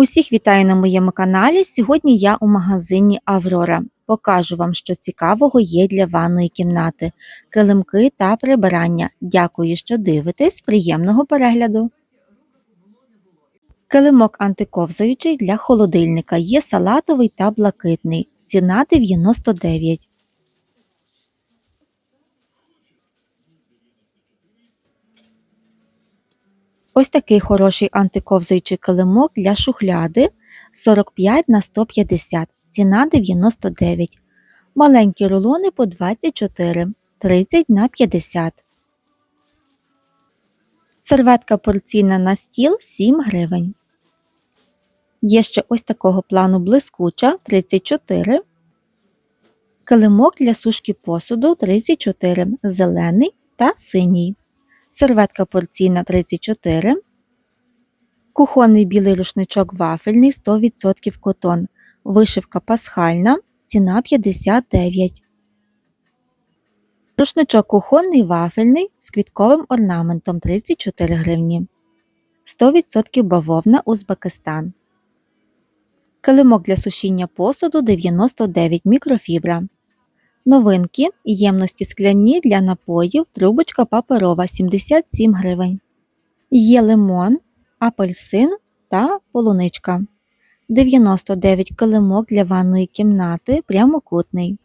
Усіх вітаю на моєму каналі. Сьогодні я у магазині Аврора. Покажу вам, що цікавого є для ванної кімнати, килимки та прибирання. Дякую, що дивитесь. Приємного перегляду! Килимок антиковзаючий для холодильника є салатовий та блакитний. Ціна 99. Ось такий хороший антиковзаючий килимок для шухляди 45 на 150, ціна 99. Маленькі рулони по 24, 30 на 50. Серветка порційна на стіл 7 гривень. Є ще ось такого плану блискуча 34. Килимок для сушки посуду 34, зелений та синій серветка порційна 34, кухонний білий рушничок вафельний 100% котон, вишивка пасхальна, ціна 59. Рушничок кухонний вафельний з квітковим орнаментом 34 гривні. 100% бавовна Узбекистан. Килимок для сушіння посуду 99 мікрофібра. Новинки ємності скляні для напоїв, трубочка паперова 77 гривень. Є лимон, апельсин та полуничка. 99 килимок для ванної кімнати прямокутний.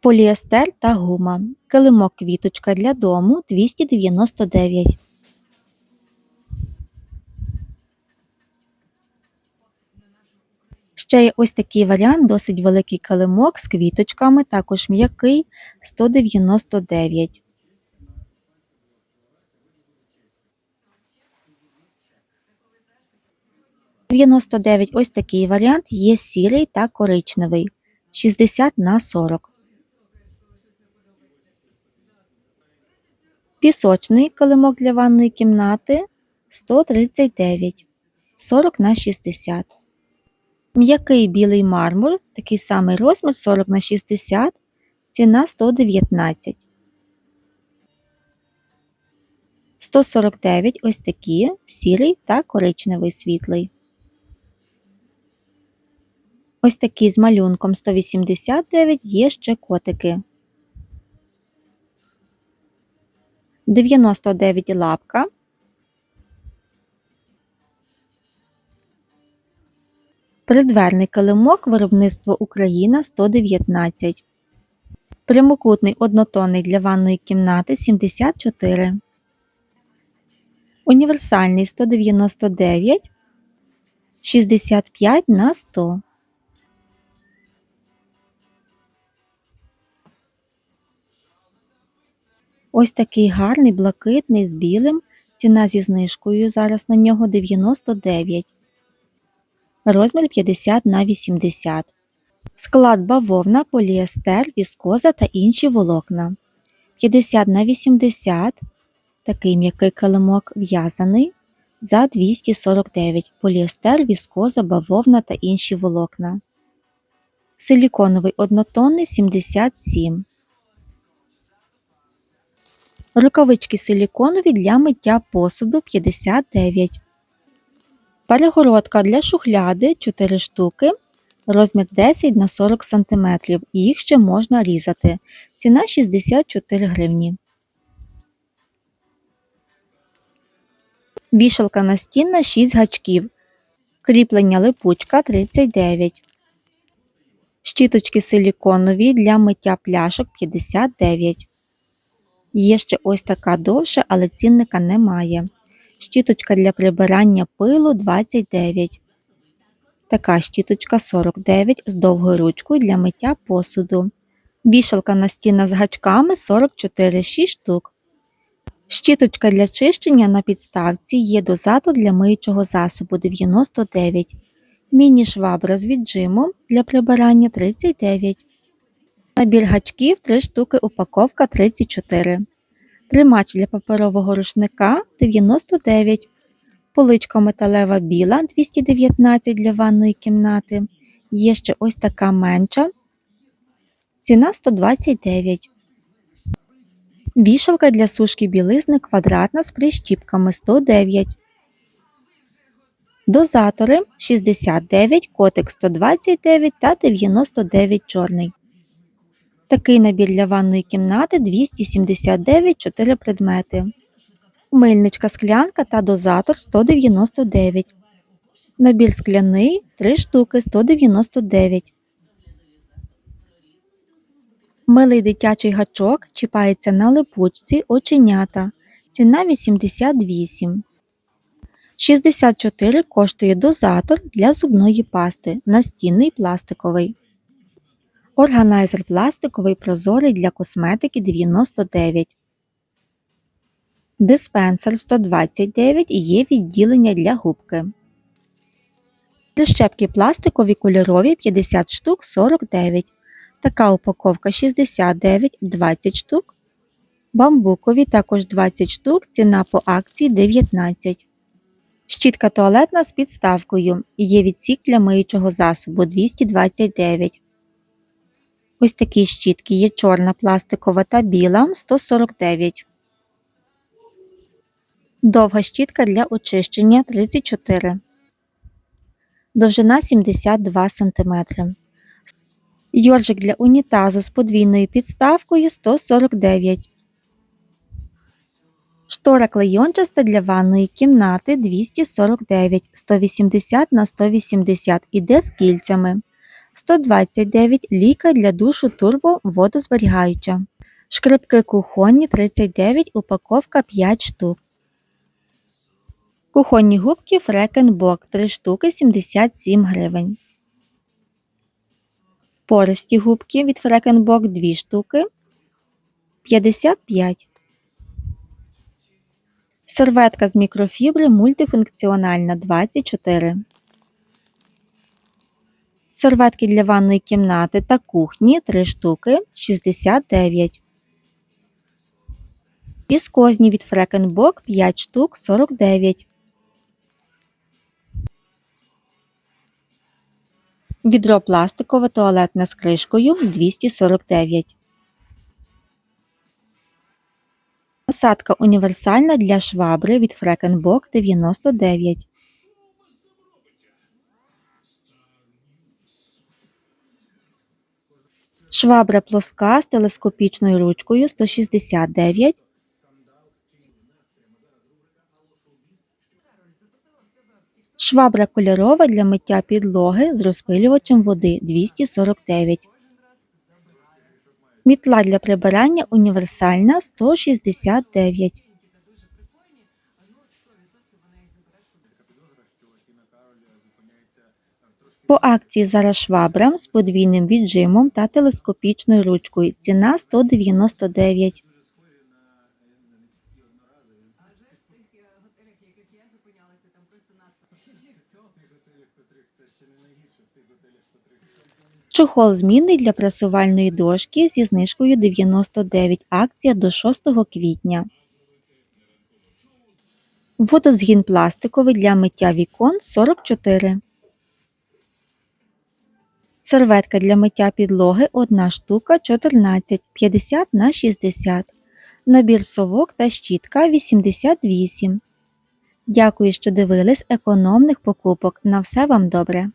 Поліестер та гума. Килимок квіточка для дому 299 Ще є ось такий варіант, досить великий килимок з квіточками, також м'який 199. Дев'яносто дев'ять ось такий варіант є сірий та коричневий 60 на 40. Пісочний килимок для ванної кімнати 139 40 на 60. М'який білий мармур, такий самий розмір 40 на 60, ціна 119. 149 ось такі сірий та коричневий світлий. Ось такі з малюнком 189 є ще котики. 99 лапка. Придверний килимок виробництво Україна 119. Прямокутний однотонний для ванної кімнати 74. Універсальний 199 65 на 100. Ось такий гарний блакитний з білим. Ціна зі знижкою зараз на нього 99 розмір 50 на 80 Склад бавовна, поліестер, віскоза та інші волокна. 50 на 80 такий м'який килимок в'язаний за 249 поліестер, віскоза, бавовна та інші волокна. Силіконовий однотонний 77. Рукавички силіконові для миття посуду 59 Перегородка для шухляди 4 штуки, розмір 10 на 40 см. Їх ще можна різати. Ціна 64 гривні. Вішалка настінна 6 гачків. Кріплення липучка 39. Щіточки силіконові для миття пляшок 59. Є ще ось така довша, але цінника немає щіточка для прибирання пилу 29. Така щіточка 49 з довгою ручкою для миття посуду. Вішалка настінна з гачками 44 6 штук. Щіточка для чищення на підставці є дозатор для миючого засобу 99. Міні-швабра з віджимом для прибирання 39. Набір гачків 3 штуки упаковка 34. Тримач для паперового рушника 99, поличка металева біла 219 для ванної кімнати. Є ще ось така менша. Ціна 129. Вішалка для сушки білизни квадратна з прищіпками 109. Дозатори 69, котик 129 та 99 чорний. Такий набір для ванної кімнати 279 4 предмети. Мильничка склянка та дозатор 199. Набір скляний 3 штуки 199. Милий дитячий гачок чіпається на липучці оченята. Ціна 88. 64 коштує дозатор для зубної пасти. Настінний пластиковий. Органайзер пластиковий прозорий для косметики 99. Диспенсер 129 і є відділення для губки. Прищепки пластикові кольорові 50 штук 49. Така упаковка 69 20 штук. Бамбукові також 20 штук. Ціна по акції 19. Щітка туалетна з підставкою. Є відсік для миючого засобу 229. Ось такі щітки є чорна пластикова та біла 149. Довга щітка для очищення 34. Довжина 72 см. Йоржик для унітазу з подвійною підставкою 149. Штора клейончаста для ванної кімнати 249, 180 на 180 іде з кільцями. 129 ліка для душу турбо водозберігаюча. Шкрипки кухонні 39, упаковка 5 штук. Кухонні губки Фрекенбок 3 штуки 77 гривень. Пористі губки від Фрекенбок 2 штуки 55. Серветка з мікрофібри мультифункціональна 24. Серветки для ванної кімнати та кухні 3 штуки 69. Віскозні від Фрекенбок 5 штук 49. Відро пластикове туалетне з кришкою 249. Насадка універсальна для швабри від Фрекенбок 99. Швабра плоска з телескопічною ручкою 169. Швабра кольорова для миття підлоги з розпилювачем води 249. Мітла для прибирання універсальна 169. По акції зараз швабра з подвійним віджимом та телескопічною ручкою. Ціна 199. Чохол змінний для пресувальної дошки зі знижкою 99. Акція до 6 квітня. Водозгін пластиковий для миття вікон 44. Серветка для миття підлоги 1 штука 14 50 на 60. Набір совок та щітка 88. Дякую, що дивились економних покупок. На все вам добре!